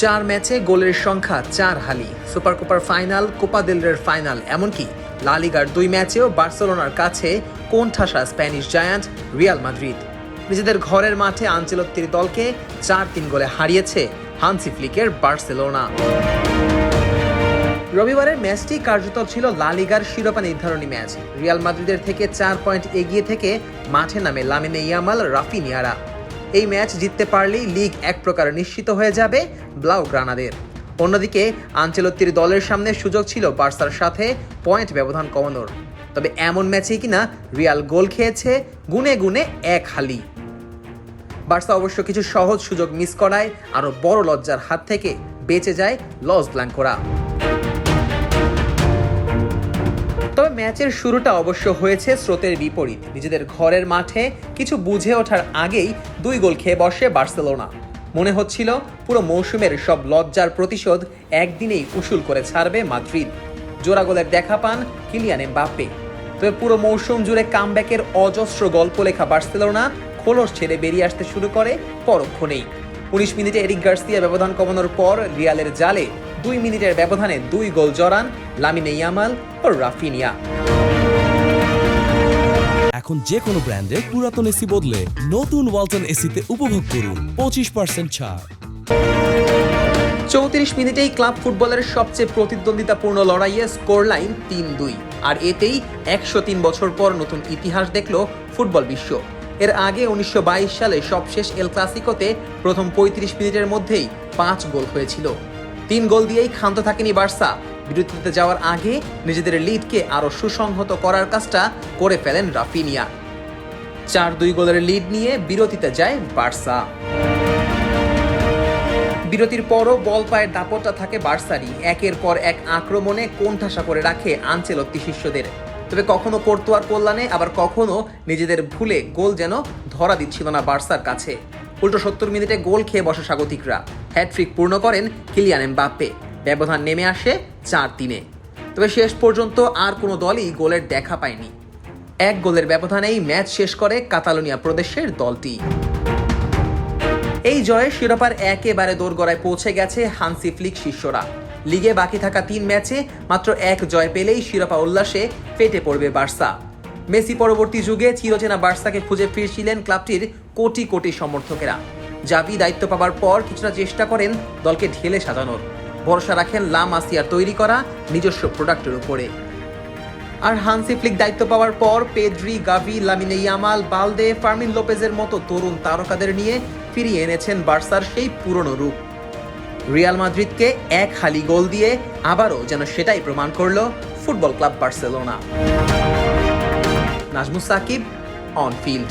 চার ম্যাচে গোলের সংখ্যা চার হালি। সুপার কোপার ফাইনাল, কোপা দেলরের ফাইনাল। এমনকি লালিগার দুই ম্যাচেও বার্সেলোনার কাছে কোণঠাসা স্প্যানিশ জায়ান্ট, রিয়াল মাদ্রিদ। নিজেদের ঘরের মাঠে আঞ্চলত্তির দলকে চার তিন গোলে হারিয়েছে হানসি ফ্লিকের বার্সেলোনা। রবিবারের ম্যাচটি কার্যত ছিল লালিগার শিরোপা নির্ধারণী ম্যাচ। রিয়াল মাদ্রিদের থেকে চার পয়েন্ট এগিয়ে থেকে মাঠে নামে লামিনে ইয়ামাল, রাফিনিয়ারা। এই ম্যাচ জিততে পারলেই লিগ এক প্রকার নিশ্চিত হয়ে যাবে ব্লাউ গ্রানাদের। অন্যদিকে, আঞ্চলত্তির দলের সামনে সুযোগ ছিল বার্সার সাথে পয়েন্ট ব্যবধান কমানোর। তবে এমন ম্যাচেই কিনা রিয়াল গোল খেয়েছে গুনে গুনে এক হালি। বার্সা অবশ্য কিছু সহজ সুযোগ মিস করায় আরও বড় লজ্জার হাত থেকে বেঁচে যায় লস ব্ল্যাঙ্কোরা। ম্যাচের শুরুটা অবশ্য হয়েছে স্রোতের বিপরীত। নিজেদের ঘরের মাঠে কিছু বুঝে ওঠার আগেই দুই গোল খেয়ে বসে বার্সেলোনা। মনে হচ্ছিল পুরো মৌসুমের সব লজ্জার প্রতিশোধ একদিনেই উসুল করে ছাড়বে মাদ্রিদ। জোড়া গোলের দেখা পান কিলিয়ান এমবাপ্পে। তবে পুরো মৌসুম জুড়ে কামব্যাকের অজস্র গল্প লেখা বার্সেলোনা খোলস ছেড়ে বেরিয়ে আসতে শুরু করে পরক্ষণেই উনিশ মিনিটে এরিক গার্সিয়া ব্যবধান কমানোর পর রিয়ালের জালে দুই মিনিটের ব্যবধানে দুই গোল জড়ান লামিনে ইয়ামাল ও রাফিনিয়া। এখন যে কোনো ব্র্যান্ডের পুরাতন এসি বদলে নতুন ওয়ালটন এসিতে উপভোগ করুন পঁচিশ পার্সেন্ট ছাড়। চৌত্রিশ মিনিটেই ক্লাব ফুটবলের সবচেয়ে প্রতিদ্বন্দ্বিতাপূর্ণ লড়াইয়ে স্কোর লাইন তিন দুই। আর এতেই একশো তিন বছর পর নতুন ইতিহাস দেখল ফুটবল বিশ্ব। এর আগে উনিশশো বাইশ সালে সবশেষ এল ক্লাসিকোতে প্রথম পঁয়ত্রিশ মিনিটের মধ্যেই পাঁচ গোল হয়েছিল। তিন গোল দিয়েই ক্ষান্ত থাকেনি বার্সা। বিরতিতে যাওয়ার আগে নিজেদের লিডকে আরও সুসংহত করার কাজটা করে ফেলেন রাফিনিয়া। চার দুই গোলের লিড নিয়ে বিরতিতে যায় বার্সা। বিরতির পরও বল পায়ের দাপটটা থাকে বার্সারই। একের পর এক আক্রমণে কোণঠাসা করে রাখে আনচেলত্তি শিষ্যদের। তবে কখনো কোর্তোয়ার কল্যাণে, আবার কখনো নিজেদের ভুলে গোল যেন ধরা দিচ্ছিল না বার্সার কাছে। উল্টো সত্তর মিনিটে গোল খেয়ে বসে স্বাগতিকরা। হ্যাট্রিক পূর্ণ করেন কিলিয়ান এমবাপ্পে। ব্যবধান নেমে আসে চার তিনে। তবে শেষ পর্যন্ত আর কোনো দলই গোলের দেখা পায়নি। এক গোলের ব্যবধানেই ম্যাচ শেষ করে কাতালোনিয়া প্রদেশের দলটি। এই জয়ে শিরোপার একেবারে দোরগড়ায় পৌঁছে গেছে হানসি ফ্লিক শিষ্যরা। লিগে বাকি থাকা তিন ম্যাচে মাত্র এক জয় পেলেই শিরোপা উল্লাসে ফেটে পড়বে বার্সা। মেসি পরবর্তী যুগে চিরচেনা বার্সাকে খুঁজে ফিরছিলেন ক্লাবটির কোটি কোটি সমর্থকেরা। জাবি দায়িত্ব পাবার পর কিছুটা চেষ্টা করেন দলকে ঢেলে সাজানোর। ভরসা রাখেন লা মাসিয়ার তৈরি করা নিজস্ব প্রোডাক্টের উপরে। আর হানসি ফ্লিক দায়িত্ব পাওয়ার পর Pedri Gavi, Lamine Yamal, Balde, Fermin লোপেজের মতো তরুণ তারকাদের নিয়ে ফিরিয়ে এনেছেন বার্সার সেই পুরনো রূপ। রিয়াল মাদ্রিদকে এক হালি গোল দিয়ে আবারও যেন সেটাই প্রমাণ করল football club Barcelona. Nazmus Sakib on field